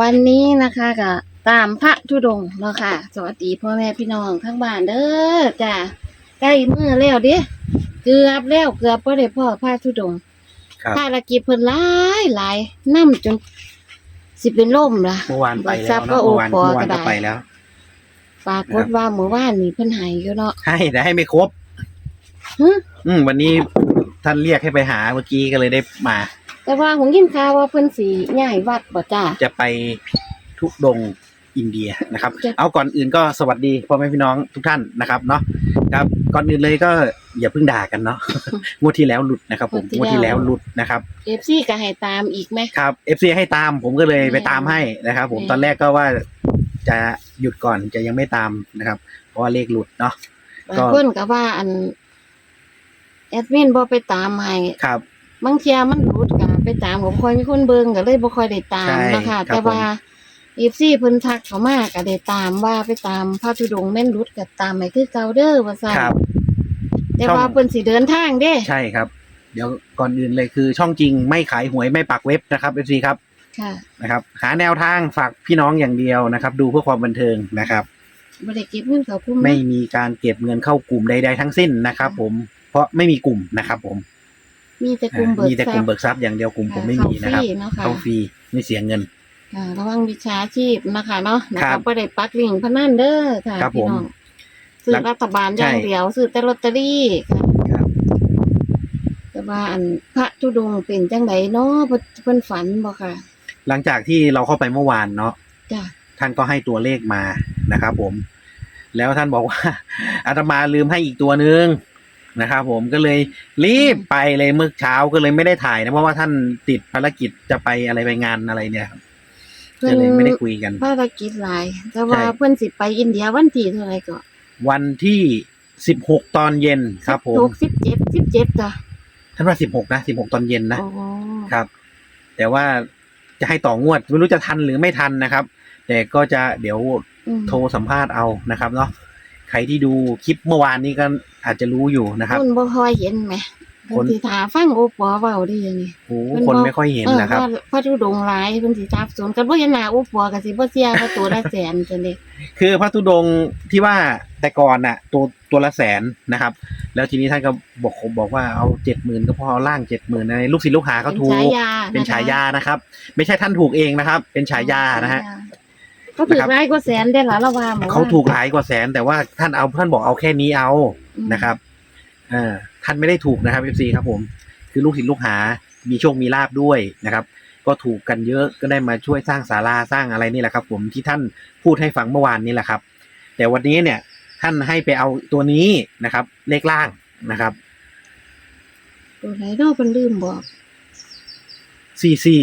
วันนี้นะคะก็ตามพระธุดงค์เนาะค่ะ สวัสดีพ่อแม่พี่น้องทั้งบ้านเด้อจ้ะใกล้มือแล้วเด้เกือบแล้วเกือบพอได้พ่อพระธุดงค์ครับ ภารกิจเพิ่นหลายหลายนั่จนสิเป็นล่มละเมื่อวานไปทราแล้บก็โอวเนาะเมื่อวานปอเมื่อวานก็ก็ได้ไปแล้ว ปรากฏว่าเมื่อวานนี่เพิ่นใหายอยู่เนาะให้แต่ให้ไม่ครบ หึอืม วันนี้ท่านเรียกให้ไปหาเมื่อกี้ก็เลยได้มา แต่ว่าผมยินข่าวว่าเพิ่นสิย้ายวัดบ่จ้า จะไปทุดงค์อินเดียนะครับจะเอาก่อนอื่นก็สวัสดีพ่อแม่พี่น้องทุกท่านนะครับเนาะครับก่อนอื่นเลยก็อย่าเพิ่งด่ากันเนาะ งวดที่แล้วหลุดนะครับ ผมงวดที่แล้วหลุดนะครับ FC ก็ให้ตามอีกไหม ครับ FC ให้ตามผมก็เลยไปตามให้นะครับ ผมแม่ตอนแรกก็ว่าจะหยุดก่อนจะยังไม่ตามนะครับ เพราะว่าเลขหลุดเนาะ บางก็ คนก็ว่าอันแอดมินบ่ไปตามให้ครับ บางเทียมันรุดก็ ไปตามก็บ่ค่อยมีคนเบิ่งก็เลยบ่ค่อยได้ตามใช่นะคะครับ แต่ว่า FC เพิ่นทักเข้ามาก็ได้ตามว่าไปตามพระธุดงค์แม่นรุดก็ตามให้คือเก่าเด้อว่าซั่นครับ แต่ช่องว่าเพิ่นสิเดินทางเด้ ใช่ครับ เดี๋ยวก่อนอื่นเลยคือ ช่องจริงไม่ขายหวยไม่ปักเว็บนะครับ FC ครับค่ะนะครับ หาแนวทางฝากพี่น้องอย่างเดียวนะครับ ดูเพื่อความบันเทิงนะครับ บ่ได้เก็บเงินเขาคุ้มนะ ไม่มีการเก็บเงินเข้ากลุ่มใดๆทั้งสิ้นนะครับ ผมเพราะไม่มีกลุ่มนะครับ ผม มีแต่กลุ่มเบิกมีแต่กลุ่มทรัเบิพย์กทรัพย์อย่างเดียวกลุ่มผมไม่มีนะครับเข้าฟรีเนาะค่ะเข้าฟรีไม่เสียเงินค่ะระวังวิชาชีพนะคะเนาะนะครัคะบบ่ได้ปักลิงก์พนันเด้อค่ะครับพี่น้องผมซื้อหลังรัฐบาลอย่างใช่เดียวซื้อแต่ลอตเตอรี่ค่ะครับแต่ว่าอันพระธุดงค์เป็นจังไดเนาะเพิ่นเพิ่นฝันบ่ค่ะหลังจากที่เราเข้าไปเมื่อวานเนาะจ้ะท่านก็ให้ตัวเลขมานะครับ ผม แล้วท่านบอกว่า อาตมาลืมให้อีกตัวหนึ่ง นะครับผมก็เลยรีบไปเลยเมื่อเช้าก็เลยไม่ได้ถ่ายนะเพราะว่าท่านติดภารกิจจะไปอะไรไปงานอะไรเนี่ยครับก็เลยไม่ได้คุยกัน ภารกิจหลาย แต่ว่าใช่เพิ่นสิไปอินเดียวันที่เท่าไหร่ก็วันที่สิบหกตอนเย็นครับผม16 17 17จ้ะท่านว่าสิบหกนะสิบหกตอนเย็นนะอ๋อครับ แต่ว่าจะให้ต่องวดไม่รู้จะทันหรือไม่ทันนะครับ แต่ก็จะเดี๋ยวอืมโทรสัมภาษณ์เอานะครับเนาะ ใครที่ดูคลิปเมื่อวานนี้ก็อาจจะรู้อยู่นะครับ คนบ่ค่อยเห็นแหมคเพิ่นนสิถาฟังโอปอเว้าดีนี่โอ้เพิ่นคนบอกไม่ค่อยเห็นเออนะครับว่าพระธุดงค์หลายเพิ่นสิจับสนกันบ่เห็นหน้าโอปอก็สิบ่เสียว่าตัวละแสนจังได๋คือพระธุดงค์ที่ว่าแต่ก่อนน่ะ ตัวตัวละแสนนะครับ แล้วทีนี้ท่านก็บอกบอกว่าเอาเจ็ดหมื่นก็พอเอาล่างเจ็ดหมื่นในลูกศิษย์ลูกหาเขาเป็นถูกฉายาเป็นฉายานะครับ ไม่ใช่ท่านถูกเองนะครับ เป็นฉายานะฮะ เขาถือนะครับร้ายกว่าแสนได้หลายละว่าหมอเขาถูกหลายกว่าแสน แต่ว่าท่านเอาท่านบอกเอาแค่นี้เอาอืมนะครับเออท่านไม่ได้ถูกนะครับเอฟซีครับผม คือลูกศิษย์ลูกหา มีโชคมีลาบด้วยนะครับ ก็ถูกกันเยอะก็ได้มาช่วยสร้างศาลาสร้างอะไรนี่แหละครับ ผมที่ท่านพูดให้ฟังเมื่อวานนี้แหละครับ แต่วันนี้เนี่ย ท่านให้ไปเอาตัวนี้นะครับ เลขล่างนะครับ ตัวไหนเนาะเพิ่นลืมบอกซีซี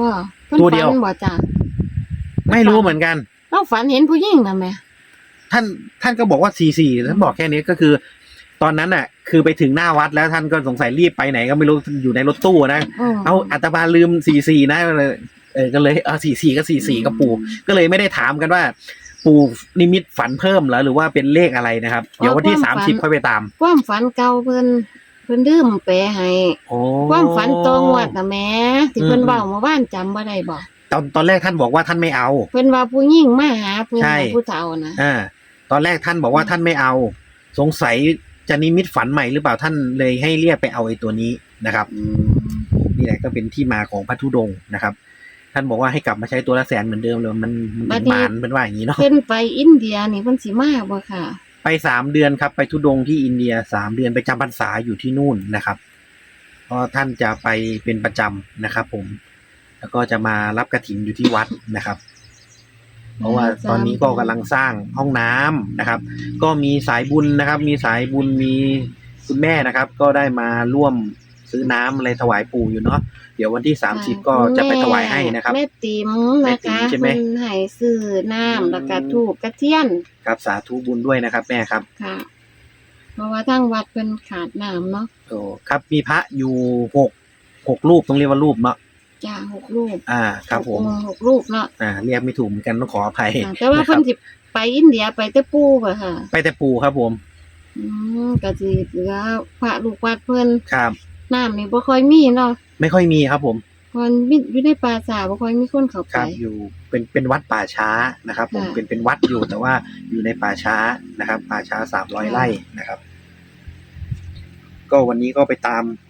บ่เพิ่นตัวเดียวฝันบ่จ้ะ ไม่รู้เหมือนกัน เราฝันเห็นผู้หญิงน่ะแหม่ท่านท่านก็บอกว่าซีซีท่านบอกแค่นี้ก็คือ ตอนนั้นน่ะ คือไปถึงหน้าวัดแล้วท่านก็สงสัยรีบไปไหนก็ไม่รู้อยู่ในรถตู้นะอืมเอาอัตมาลืมสี่สี่นะเลยเออก็เลยเอาสี่สี่ก็สี่สี่กับปู่ก็เลยไม่ได้ถามกันว่า ปู่นิมิตฝันเพิ่มเหรอหรือว่าเป็นเลขอะไรนะครับ เดี๋ยววันที่สามสิบค่อยไปตาม ความฝันเก่าเพิ่นเพิ่นลืมแปลให้โอ้ความฝันตองวดน่ะแหม่ที่เพิ่นอืมเว้าเมื่อวานจำบ่ได้บ่ ตอนตอนแรกท่านบอกว่าท่านไม่เอา เพิ่นว่าผู้หญิงมาหาเพิ่นใช่ผู้เฒ่านะอ่า ตอนแรกท่านบอกว่าท่านไม่เอา สงสัยจะนิมิตฝันใหม่หรือเปล่าท่านเลยให้เรียกไปเอาไอ้ตัวนี้นะครับ อืมนี่แหละก็เป็นที่มาของพัทธุดงค์นะครับ ท่านบอกว่าให้กลับมาใช้ตัวละแสนเหมือนเดิมเลยมันมันเป็นหมานเป็นว่าอย่างนี้เนาะ เพิ่นไปอินเดียนี่เพิ่นสิมาบ่ค่ะ ไปสามเดือนครับ ไปทุดงค์ที่อินเดียสามเดือนไปจำพรรษาอยู่ที่นู่นนะครับเพราะท่านจะไปเป็นประจำนะครับ ผม แล้วก็จะมารับกระถินอยู่ที่วัดนะครับ เพราะว่าตอนนี้ก็กำลังสร้างห้องน้ำนะครับ ก็มีสายบุญนะครับ มีสายบุญมีคุณแม่นะครับ ก็ได้มาร่วมซื้อน้ำอะไรถวายปู่อยู่เนาะเดี๋ยววันที่สามสิบก็จะไปถวายให้นะครับแม่ติ๋มแม่นะติ๋มคะใช่ไหมเพิ่นให้ซื้อน้ำแล้วก็ถูกกระเทียนครับสาธุบุญด้วยนะครับ แม่ครับค่ะเพราะว่าทางวัดเพิ่นขาดน้ำเนาะโอ้ครับมีพระอยู่หกหกรูปต้องเรียกว่ารูปเนาะ จ้าหกรูปอ่า ครับผมหกองค์หกรูปเนาะอ่าเรียกไม่ถูกเหมือนกันต้องขออภัยอ่าแต่ว่านะคเพิ่รันบสิไปอินเดียไปแต่ปูป่ะค่ะ ไปแต่ปู่ครับผม อืมก็สิเหลือพระลูกวัดเพิ่นครับ น้ำนี่บ่ค่อยมีเนาะไม่ค่อยมีครับผมเพราะมีอยู่ในป่าสาบ่ค่อยมีคนเข้าคไป รับอยู่เป็นเป็นวัดป่าช้านะครับ ผมค่ะเป็นเป็นวัดอยู่แต่ว่าอยู่ในป่าช้านะครับ ป่าช้าสามร้อยค่ะ ไร่นะครับ ก็วันนี้ก็ไปตามเก็บ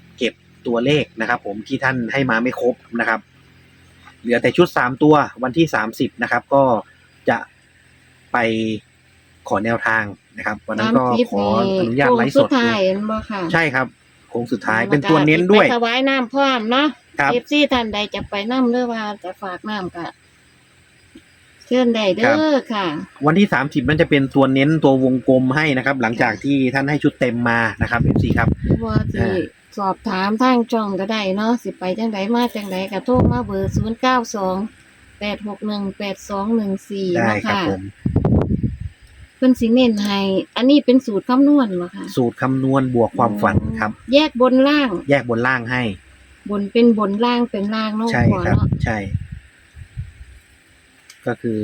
ตัวเลขนะครับ ผมที่ท่านให้มาไม่ครบนะครับ เหลือแต่ชุดสามตัววันที่สามสิบนะครับ ก็จะไปขอแนวทางนะครับ วันนั้นก็ตามคลิปขออนุญาตไลฟ์สโค้งดสุท้ายเห็นบ่ค่ะใช่ครับโค้งสุดท้ายเป็นตัวเน้นด้วยไปถวายน้ำพร้อมเนาะครับเอฟซีท่านใดจะไปน้ำหรือว่าจะฝากน้ำก็เชิญได้เด้อค่ะ วันที่สามสิบนั่นจะเป็นตัวเน้นตัววงกลมให้นะครับ หลังจากที่ท่านให้ชุดเต็มมานะครับเอฟซีครับว่าสิ สอบถามทางจ้องก็ได้เนาะสิไปจังไดมาจังไดก็โทรมาเบอร์ศูนย์เก้าสองแปดหกหนึ่งแปดสองหนึ่งสี่ได้นะครับคะผมเพิ่นสิเน้นให้อันนี้เป็นสูตรคำนวณเหรอคะสูตรคำนวณบวกความฝันครับ แยกบนล่าง แยกบนล่างให้ บนเป็นบนล่างเป็นล่างเนาะใช่พอครับ เนาะใช่ ก็คือ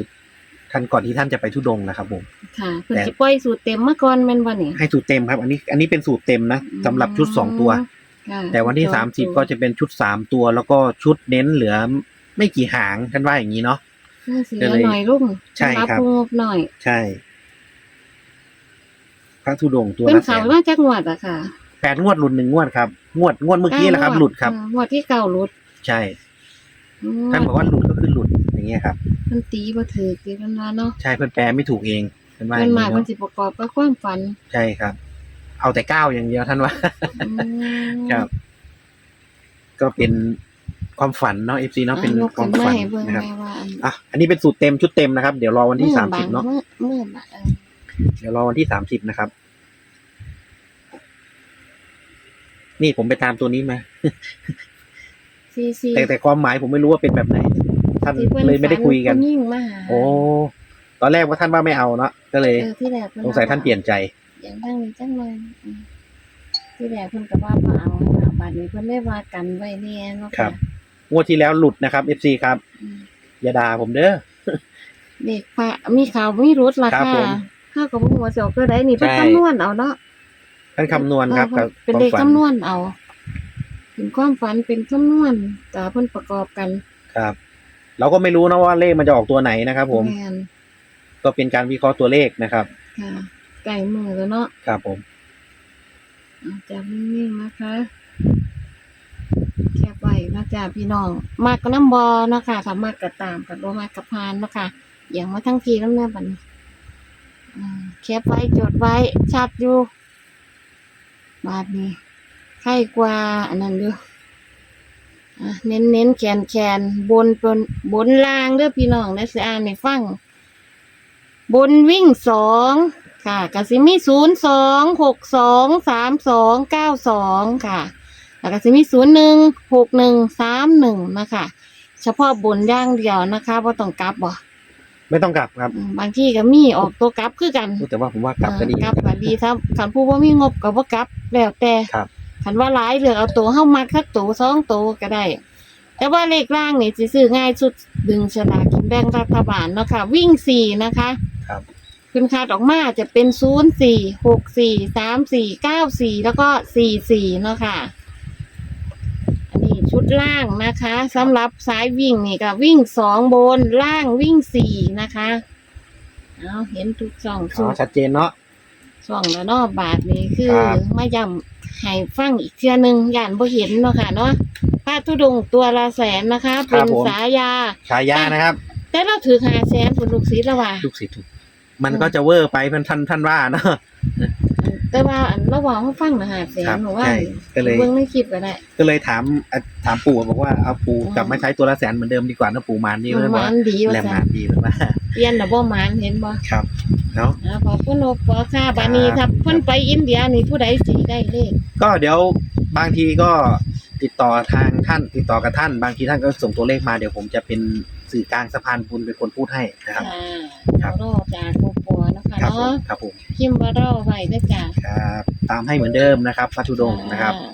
ท่านก่อนที่ท่านจะไปทุดงค์นะครับผม ค่ะเพิ่นแต่ สิปล่อยสูตรเต็มมาก่อนแม่นบ่นี่ให้สูตรเต็มครับ อันนี้อันนี้เป็นสูตรเต็มนะสำหรับชุดสองตัว ค่ะแต่วันที่สสาองมสิบตัวก็จะเป็นชุดสามตัว แล้วก็ชุดเน้นเหลือไม่กี่หางท่านว่าอย่างนี้เนาะ น่าเสีก็ยเลยหน่อยลุงใช่ครับสำหผู้งบหน่อยใช่ พระธุดงค์ตัวเป็นละแสเขานว่าจักงวดอะค่ะแปดงวดหลุดหนึ่งงวดครับ งวดงวดเมื่อกี้แหละครับเก้างวหลุดครับอ่างวดที่เก่าหลุดใช่ อืมท่านบอกว่าหลุดก็คื อหลุดอย่างเงี้ยครับมันตีบ่ถือตีกันว่าเนาะใช่เพื่อนแปลไม่ถูกเองท่านว่าอมันย่างมานี้มันเนาะสิประกอบกับความฝันใช่ครับ เอาแต่ก้าวอย่างเดียวท่านว่า อืมครับ ก็เป็นความฝันเนาะเอฟซีเนาะเป็นอะยกควาขึ้มนมาฝันให้เบิ่งนะครับแม่ว่าอันอะอันนี้เป็นสูตรเต็มชุดเต็มนะครับ เดี๋ยวรอวันที่สามสิบเนาะมื่อเมื่อบ่ายเออเดี๋ยวรอวันที่สามสิบนะครับ นี่ผมไปตามตัวนี้มา ซีซีแต่แต่ความหมายผมไม่รู้ว่าเป็นแบบไหน ท่านที่พิ่เลยไม่ได้คุยกัน ฝัผู้ยิ่งมาหาโอ้ตอนแรกว่าท่านว่าไม่เอาเนาะก็เลย เออที่แรกเพิ่สงสัยท่านเปลี่ยนใจ อย่างตั้งนี้จังเลยอืมที่แรกเพิ่นก็ว่าบ่เอาเอาบัดนี้เพิ่นได้ว่ากันไว้แน่เนาะครับ งวดที่แล้วหลุดนะครับเอฟซีครับอืมอย่าด่าผมเด้อ เด็กพระมีข่าวมีรุดล่ะครับค่ะผมข้าวกับหัวเสียวก็ได้นี่เป็นใช่ คำนวณเอาเนาะ ท่านคำนวณครับเอกัอบเป็นเลขความฝัคำนวณเอา เป็นความฝันเป็นคำนวณแต่เพิ่นประกอบกัน ครับ เราก็ไม่รู้นะว่าเลขมันจะออกตัวไหนนะครับ ผมแม่นก็เป็นการวิเคราะห์ตัวเลขนะครับ ค่ะไก่มือแล้วเนาะครับผมเอาจับนิ่งๆนะคะแคบไว้นะจ๊ะพี่น้อง มากกับน้ำบอเนาะค่ะถ้ามากกับตามกับโบมากกับพานเนาะค่ะอย่างมาทั้งทีน้ำเนื้อบัดนอืมแคบไว้จดไว้ชัดอยู่ บาทนี้ใครกว่าอันนั้นดู อะเน้นเน้นๆแขนแขนบนบนบนล่างเด้อพี่น้องนะสิอ่านในฟัง บนวิ่งสองค่ะกสิมีศูนย์สองหกสองสามสองเก้าสองค่ะแล้วก็สิมีศูนย์หนึ่งหกหนึ่งสามหนึ่งนะคะ เฉพาะบนอย่างเดียวนะคะว่าต้องกลับบ่ไม่ต้องกลับครับอืมบางที่ก็มีออกตัวกลับคือกันแต่ว่าผมว่ากลับก็ดีเออกลับก็ดีครับคันผู้ว่ามีงบก็บ่กลับแล้วแต่ครับ คันว่าหลายเหลือกเอาตัวเฮามักสักตัวสองตัวก็ได้ แต่ว่าเลขล่างนี่สิซื้อง่ายสุดดึงฉลากกินแบ่งรัฐบาลเนาะค่ะวิ่งสี่นะคะครับขึ้นคาดออกมาจะเป็นศูนย์สี่หกสี่สามสี่เก้าสี่แล้วก็สี่สี่เนาะค่ะอันนี้ชุดล่างนะคะสำหรับสายวิ่งนี่ก็วิ่งสองบนล่างวิ่งสี่นะคะเอาเห็นทุกช่องอ๋สุอดชัดเจนเนาะ ช่องแล้วเนาะบาทนี้คือครับมาย้ำ ให้ฟังอีกเทื่อหนึงย่านบ่เห็นเนาะค่ะเนาะพระธุดงค์ตัวละแสนนะคะ เป็นสายา ฉายานะครับ แต่เราถือหาแสนคุณลูกศิษย์แล้วว่า ลูกศิษย์ถูกมันก็จะเวอร์ไปท่านท่านท่านว่าเนาะแต่ว่าอันระหว่างเขาฟังนะหาแสนครับหนูว่าใช่ก็เลย เบิ่งในคลิปก็ได้ ก็เลยถามอะถามปู่บอกว่าเอาปู่อืมกลับมาใช้ตัวละแสนเหมือนเดิมดีกว่านะปู่มานนี่มันเลยหว่าวานดีว่าแหลมซั่มานนดีเลยว่าเปลี่ยนน่ะบ่หมานเห็นบ่ครับ เนาะอ่าขอบคุณโอปอค่ะบานี้คครัรับบเพิ่นไปอินเดียนี่ผู้ใดสิได้เลขก็เดี๋ยวบางทีก็ติดต่อทางท่าน ติดต่อกับท่าน บางทีท่านก็ส่งตัวเลขมาเดี๋ยวผมจะเป็นสื่อกลางสะพานบุญเป็นคนพูดให้นะครับค่ะครับรอจากโอปอนะคะครับผมเนาะครับผมพิมพ์ว่ารอไว้เด้อจ้ะครับตามให้เหมือนเดิมนะครับพัทุดงค์นะครับ อ่า